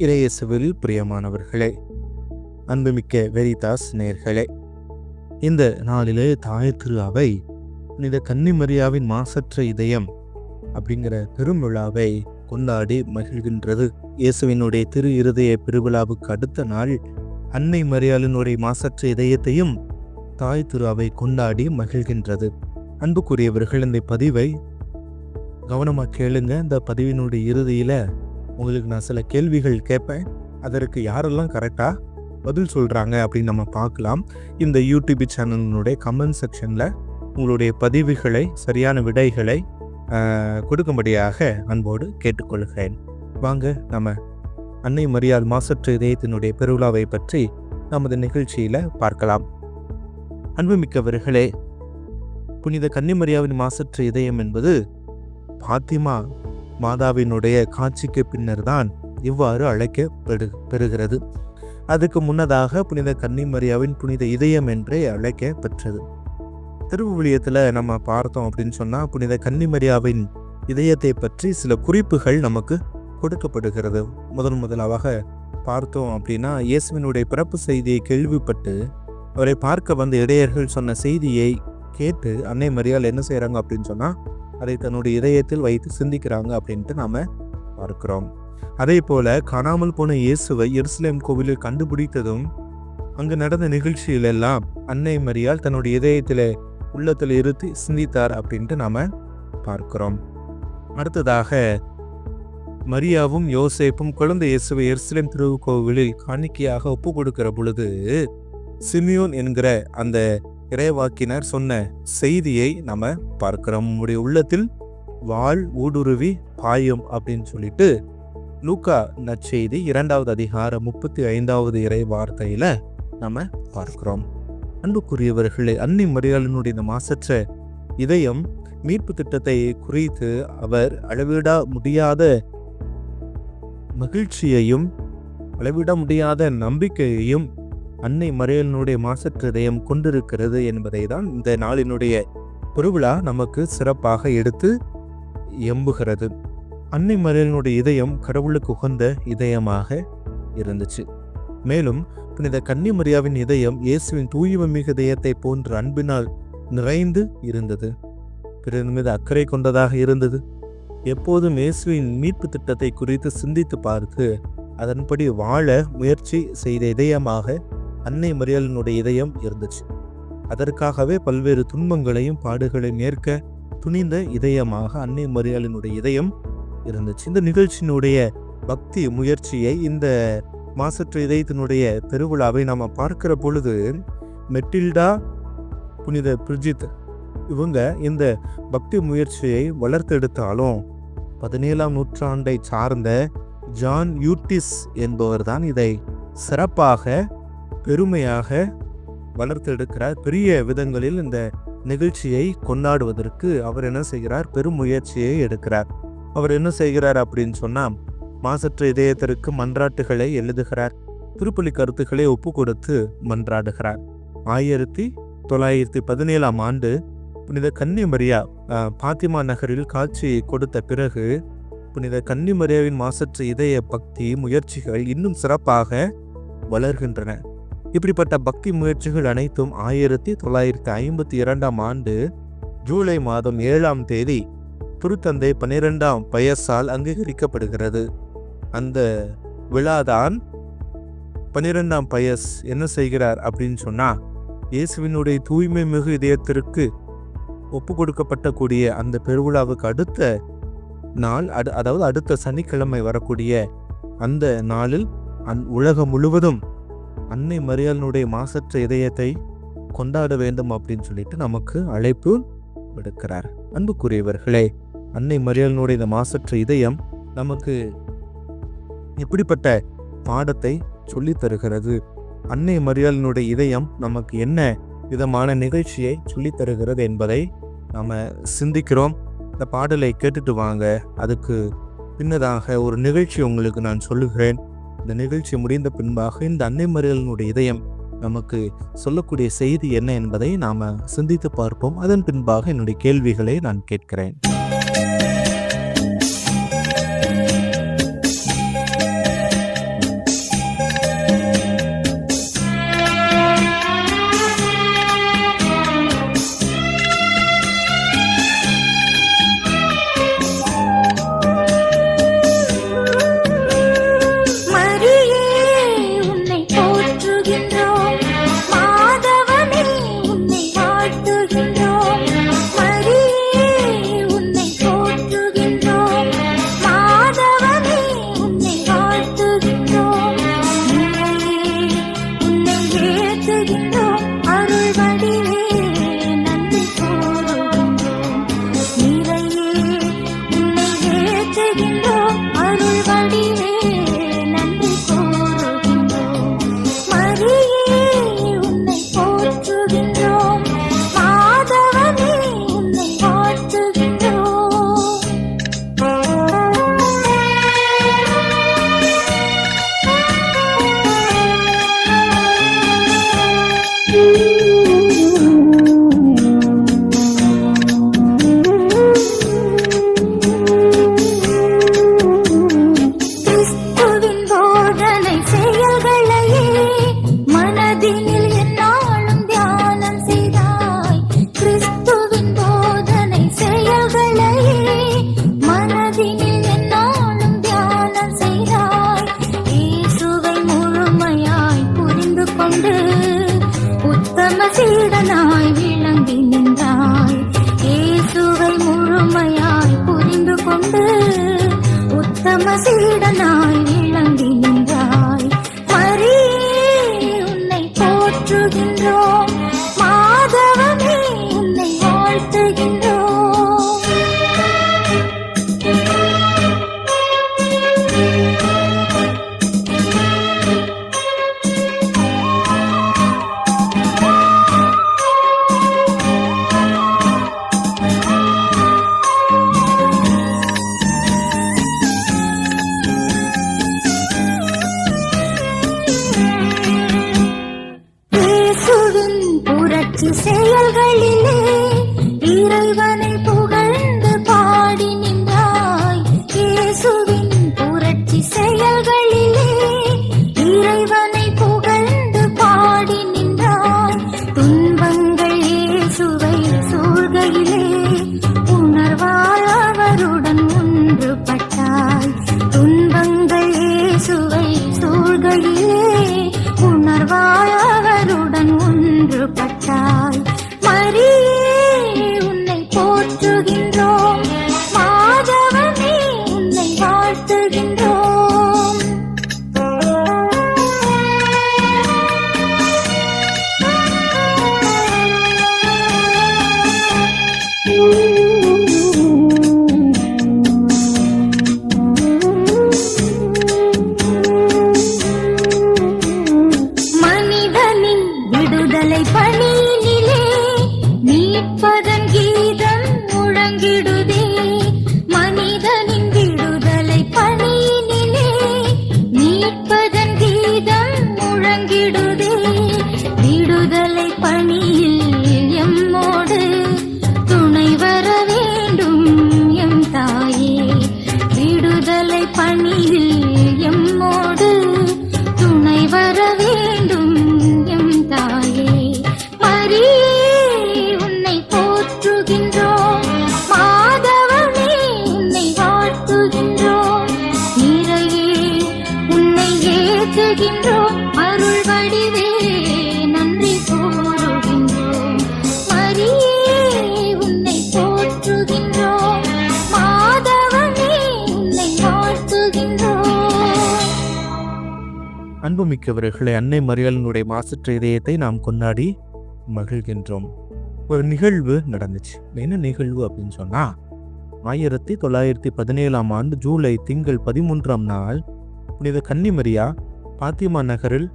இறையேசுவில் பிரியமானவர்களே அன்புமிக்க வெரிதாஸ் நேர்களே இந்த நாளிலே தாய் திரு அவை புனித கன்னிமரியாவின் மாசற்ற இதயம் அப்படிங்கிற பெருவிழாவை கொண்டாடி மகிழ்கின்றது. இயேசுவினுடைய திரு இருதய பெருவிழாவுக்கு அடுத்த நாள் அன்னை மரியாளினுடைய மாசற்ற இதயத்தையும் தாய் திரு அவை கொண்டாடி மகிழ்கின்றது. அன்புக்குரியவர்கள் இந்த பதிவை கவனமாக கேளுங்க. இந்த பதிவினுடைய இறுதியில் உங்களுக்கு நான் சில கேள்விகள் கேட்பேன். அதற்கு யாரெல்லாம் கரெக்டாக பதில் சொல்கிறாங்க அப்படின்னு நம்ம பார்க்கலாம். இந்த யூடியூப் சேனலினுடைய கமெண்ட் செக்ஷனில் உங்களுடைய பதிவுகளை சரியான விடைகளை கொடுக்கும்படியாக அன்போடு கேட்டுக்கொள்கிறேன். வாங்க நம்ம அன்னை மரியாள் மாசற்று இதயத்தினுடைய பெருவிழாவை பற்றி நமது நிகழ்ச்சியில் பார்க்கலாம். அன்புமிக்கவர்களே புனித கன்னிமரியாவின் மாசற்று இதயம் என்பது பாத்திமா மாதாவினுடைய காட்சிக்கு பின்னர் தான் இவ்வாறு அழைக்கப்படு பெறுகிறது. அதுக்கு முன்னதாக புனித கன்னிமரியாவின் புனித இதயம் என்றே அழைக்க பெற்றது. திருவிழியத்தில் நம்ம பார்த்தோம் அப்படின்னு சொன்னால் புனித கன்னிமரியாவின் இதயத்தை பற்றி சில குறிப்புகள் நமக்கு கொடுக்கப்படுகிறது. முதன் முதலாக பார்த்தோம் அப்படின்னா இயேசுவினுடைய பிறப்பு செய்தியை கேள்விப்பட்டு அவரை பார்க்க வந்த இடையர்கள் சொன்ன செய்தியை கேட்டு அன்னை மரியால் என்ன செய்கிறாங்க அப்படின்னு சொன்னால் அதை தன்னுடைய இதயத்தில் வைத்து சிந்திக்கிறாங்க அப்படின்ட்டு நாம் பார்க்கிறோம். அதே போல் காணாமல் போன இயேசுவை எருசலேம் கோவிலில் கண்டுபிடித்ததும் அங்கு நடந்த நிகழ்ச்சியில் எல்லாம் அன்னை மரியால் தன்னுடைய இதயத்தில் உள்ளத்தில் இருத்தி சிந்தித்தார் அப்படின்ட்டு நாம் பார்க்கிறோம். அடுத்ததாக மரியாவும் யோசேப்பும் குழந்தை இயேசுவை எருசலேம் திருக்கோவிலில் காணிக்கையாக ஒப்பு கொடுக்கிற பொழுது சிமியோன் என்கிற அந்த இறைவாக்கினர் சொன்ன செய்தியை நம்ம பார்க்கிறோம். நம்முடைய உள்ளத்தில் வாழ் ஊடுருவி பாயும் அப்படின்னு சொல்லிட்டு லூக்கா நற்செய்தி இரண்டாவது அதிகாரம் முப்பத்தி ஐந்தாவது இறை வார்த்தையில நம்ம பார்க்கிறோம். அன்புக்குரியவர்களே அன்னி மரியாளினுடைய இந்த மாசற்ற இதயம் மீட்பு திட்டத்தை குறித்து அவர் அளவிட முடியாத மகிழ்ச்சியையும் அளவிட முடியாத நம்பிக்கையையும் அன்னை மறையலினுடைய மாசற்ற கொண்டிருக்கிறது என்பதை தான் இந்த நாளினுடைய பெருவிழா நமக்கு சிறப்பாக எடுத்து எம்புகிறது. அன்னை மறையலினுடைய இதயம் கடவுளுக்கு உகந்த இதயமாக இருந்துச்சு. மேலும் புனித கன்னிமரியாவின் இதயம் இயேசுவின் தூய்மை இதயத்தை போன்ற அன்பினால் நிறைந்து இருந்தது. பிறர் மீது அக்கறை கொண்டதாக இருந்தது. எப்போதும் இயேசுவின் மீட்பு திட்டத்தை குறித்து சிந்தித்து பார்த்து அதன்படி வாழ முயற்சி செய்த இதயமாக அன்னை மரியலினுடைய இதயம் இருந்துச்சு. அதற்காகவே பல்வேறு துன்பங்களையும் பாடுகளையும் ஏற்க துணிந்த இதயமாக அன்னை மரியாளினுடைய இதயம் இருந்துச்சு. இந்த நிகழ்ச்சியினுடைய பக்தி முயற்சியை இந்த மாசற்ற இதயத்தினுடைய பெருவிழாவை நாம் பார்க்கிற பொழுது மெட்டில்டா புனித பிரிஜித் இவங்க இந்த பக்தி முயற்சியை வளர்த்தெடுத்தாலும் பதினேழாம் நூற்றாண்டை சார்ந்த ஜான் யூட்டிஸ் என்பவர் தான் இதை சிறப்பாக பெருமையாக வளர்த்தெடுக்கிறார். பெரிய விதங்களில் இந்த நிகழ்ச்சியை கொண்டாடுவதற்கு அவர் என்ன செய்கிறார்? பெரும் முயற்சியை எடுக்கிறார். அவர் என்ன செய்கிறார் அப்படின்னு சொன்னால் மாசற்ற இதயத்திற்கு மன்றாட்டுகளை எழுதுகிறார். திருப்பலி கருத்துக்களை ஒப்பு கொடுத்து மன்றாடுகிறார். ஆயிரத்தி தொள்ளாயிரத்தி பதினேழாம் ஆண்டு புனித கன்னிமரியா பாத்திமா நகரில் காட்சி கொடுத்த பிறகு புனித கன்னிமரியாவின் மாசற்ற இதய பக்தி முயற்சிகள் இன்னும் சிறப்பாக வளர்கின்றன. இப்படிப்பட்ட பக்தி முயற்சிகள் அனைத்தும் ஆயிரத்தி தொள்ளாயிரத்தி ஐம்பத்தி இரண்டாம் ஆண்டு ஜூலை மாதம் ஏழாம் தேதி திருத்தந்தை பன்னிரெண்டாம் பயசால் அங்கீகரிக்கப்படுகிறது. அந்த விழாதான் பன்னிரெண்டாம் பயஸ் என்ன செய்கிறார் அப்படின்னு சொன்னால் இயேசுவினுடைய தூய்மை மிகு இதயத்திற்கு ஒப்பு கொடுக்கப்பட்ட கூடிய அந்த பெருவிழாவுக்கு அடுத்த நாள் அடு அதாவது அடுத்த சனிக்கிழமை வரக்கூடிய அந்த நாளில் அந் உலகம் முழுவதும் அன்னை மரியாளனுடைய மாசற்ற இதயத்தை கொண்டாட வேண்டும் அப்படின்னு சொல்லிட்டு நமக்கு அழைப்பு விடுக்கிறார். அன்புக்குரியவர்களே அன்னை மரியாளனுடைய இந்த மாசற்ற இதயம் நமக்கு எப்படிப்பட்ட பாடத்தை சொல்லி தருகிறது? அன்னை மரியாளனுடைய இதயம் நமக்கு என்ன விதமான நிகழ்ச்சியை சொல்லி தருகிறது என்பதை நாம் சிந்திக்கிறோம். இந்த பாடலை கேட்டுட்டு வாங்க. அதுக்கு பின்னதாக ஒரு நிகழ்ச்சி உங்களுக்கு நான் சொல்லுகிறேன். இந்த நிகழ்ச்சி முடிந்த பின்பாக இந்த அன்னை அன்னைமறியலினுடைய இதயம் நமக்கு சொல்லக்கூடிய செய்தி என்ன என்பதை நாம் சிந்தித்து பார்ப்போம். அதன் பின்பாக என்னுடைய கேள்விகளை நான் கேட்கிறேன். பணியில் அன்புமிக்கவர்களை அன்னை மரியாளினுடைய மாசற்ற இதயத்தை நாம் கொண்டாடி மகிழ்கின்றோம். ஒரு நிகழ்வு நடந்துச்சு. என்ன நிகழ்வு அப்படின்னு சொன்னால் ஆயிரத்தி தொள்ளாயிரத்தி பதினேழாம் ஆண்டு ஜூலை திங்கள் பதிமூன்றாம் நாள் புனித கன்னிமரியா பாத்திமா நகரில்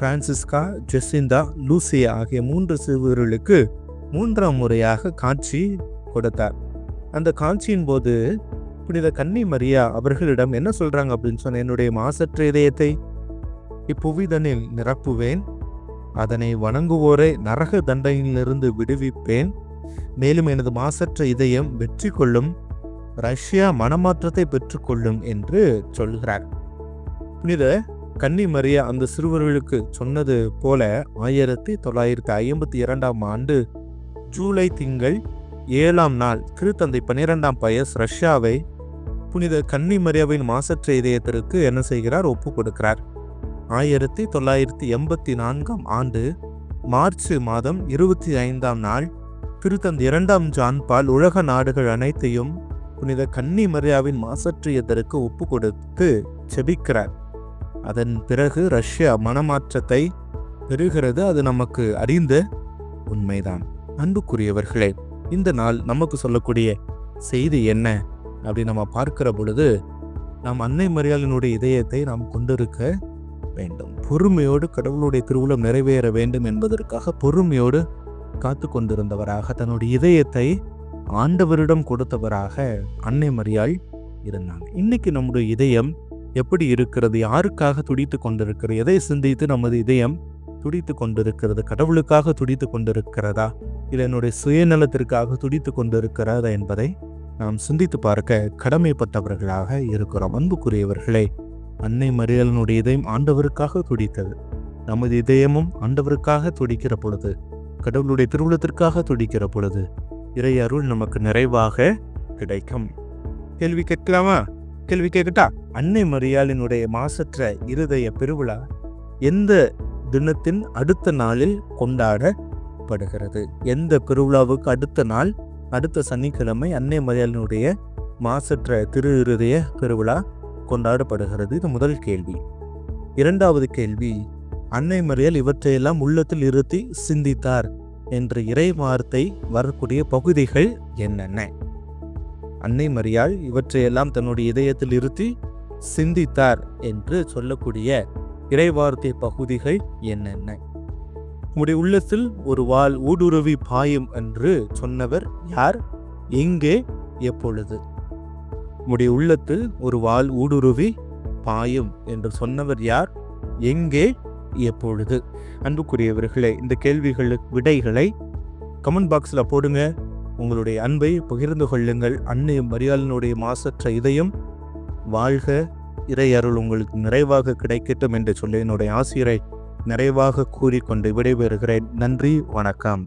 பிரான்சிஸ்கா ஜெசிந்தா லூசியா ஆகிய மூன்று சிறுவர்களுக்கு மூன்றாம் முறையாக காட்சி கொடுத்தார். அந்த காட்சியின் போது புனித கன்னி மரியா அவர்களிடம் என்ன சொல்றாங்க அப்படின்னு சொன்ன என்னுடைய மாசற்ற இதயத்தை இப்புவிதனில் நிரப்புவேன். அதனை வணங்குவோரை நரக தண்டையிலிருந்து விடுவிப்பேன். மேலும் எனது மாசற்ற இதயம் வெற்றி கொள்ளும். ரஷ்யா மனமாற்றத்தை பெற்றுக்கொள்ளும் என்று சொல்கிறார். புனித கன்னி மரியா அந்த சிறுவர்களுக்கு சொன்னது போல ஆயிரத்தி தொள்ளாயிரத்தி ஐம்பத்தி இரண்டாம் ஆண்டு ஜூலை திங்கள் ஏழாம் நாள் திருத்தந்தை பன்னிரெண்டாம் பயஸ் ரஷ்யாவை புனித கன்னி மரியாவின் மாசற்ற இதயத்திற்கு என்ன செய்கிறார்? ஒப்பு கொடுக்கிறார். ஆயிரத்தி தொள்ளாயிரத்தி எண்பத்தி நான்காம் ஆண்டு மார்ச் மாதம் இருபத்தி ஐந்தாம் நாள் திருத்தந்தை இரண்டாம் ஜான் பால் உலக நாடுகள் அனைத்தையும் புனித கன்னி மரியாவின் மாசற்றியதற்கு ஒப்பு கொடுத்து செபிக்கிறார். அதன் பிறகு ரஷ்யா மனமாற்றத்தை பெறுகிறது. அது நமக்கு அறிந்த உண்மைதான். அன்புக்குரியவர்களே இந்த நாள் நமக்கு சொல்லக்கூடிய செய்தி என்ன? அப்படி நம்ம பார்க்கிற பொழுது நாம் அன்னை மரியாளினுடைய இதயத்தை நாம் கொண்டிருக்க வேண்டும். பொறுமையோடு கடவுளுடைய திருவுளம் நிறைவேற வேண்டும் என்பதற்காக பொறுமையோடு காத்து கொண்டிருந்தவராக தன்னுடைய இதயத்தை ஆண்டவரிடம் கொடுத்தவராக அன்னை மரியாள் இருந்தாங்க இன்னைக்கு நம்முடைய இதயம் எப்படி இருக்கிறது? யாருக்காக துடித்து கொண்டிருக்கிறது? எதை சிந்தித்து நமது இதயம் துடித்து கொண்டிருக்கிறது? கடவுளுக்காக துடித்து கொண்டிருக்கிறதா? இல்லை என்னுடைய சுயநலத்திற்காக துடித்து கொண்டிருக்கிறதா என்பதை நாம் சிந்தித்து பார்க்க கடமைப்பட்டவர்களாக இருக்கிறோம். அன்புக்குரியவர்களே அன்னை மரியலனுடைய இதயம் ஆண்டவருக்காக துடித்தது. நமது இதயமும் ஆண்டவருக்காக துடிக்கிற பொழுது கடவுளுடைய திருவுளத்திற்காக துடிக்கிற பொழுது இறை அருள் நமக்கு நிறைவாக கிடைக்கும். கேள்வி கேட்கலாமா? கேள்வி கேட்கட்டா? அன்னை மரியாளினுடைய மாசற்ற இருதய பெருவிழா எந்த தினத்தின் அடுத்த நாளில் கொண்டாடப்படுகிறது? எந்த பெருவிழாவுக்கு அடுத்த நாள் அடுத்த சனிக்கிழமை அன்னை மரியாளினுடைய மாசற்ற திரு இருதய பெருவிழா கொண்டாடப்படுகிறது? இது முதல் கேள்வி. இரண்டாவது கேள்வி அன்னை மறியல் இவற்றையெல்லாம் உள்ளத்தில் இருத்தி சிந்தித்தார் என்ற இறை வார்த்தை வரக்கூடிய பகுதிகள் என்னென்ன? அன்னை மரியாள் இவற்றையெல்லாம் தன்னுடைய இதயத்தில் இருத்தி சிந்தித்தார் என்று சொல்லக்கூடிய இறைவார்த்தை பகுதிகள் என்னென்ன? உடைய உள்ளத்தில் ஒரு வாள் ஊடுருவி பாயும் என்று சொன்னவர் யார்? எங்கே எப்பொழுது? உடைய உள்ளத்தில் ஒரு வாள் ஊடுருவி பாயும் என்று சொன்னவர் யார்? எங்கே? எப்பொழுது? அன்புக்குரியவர்களே இந்த கேள்விகளுக்கு விடைகளை கமெண்ட் பாக்ஸில் போடுங்க. உங்களுடைய அன்பை பகிர்ந்து கொள்ளுங்கள். அன்னை மரியாளினுடைய மாசற்ற இதயம் வாழ்க. இறையருள் உங்களுக்கு நிறைவாக கிடைக்கட்டும் என்று சொல்லி என்னுடைய ஆசிரியரை நிறைவாக கூறிக்கொண்டு விடைபெறுகிறேன். நன்றி வணக்கம்.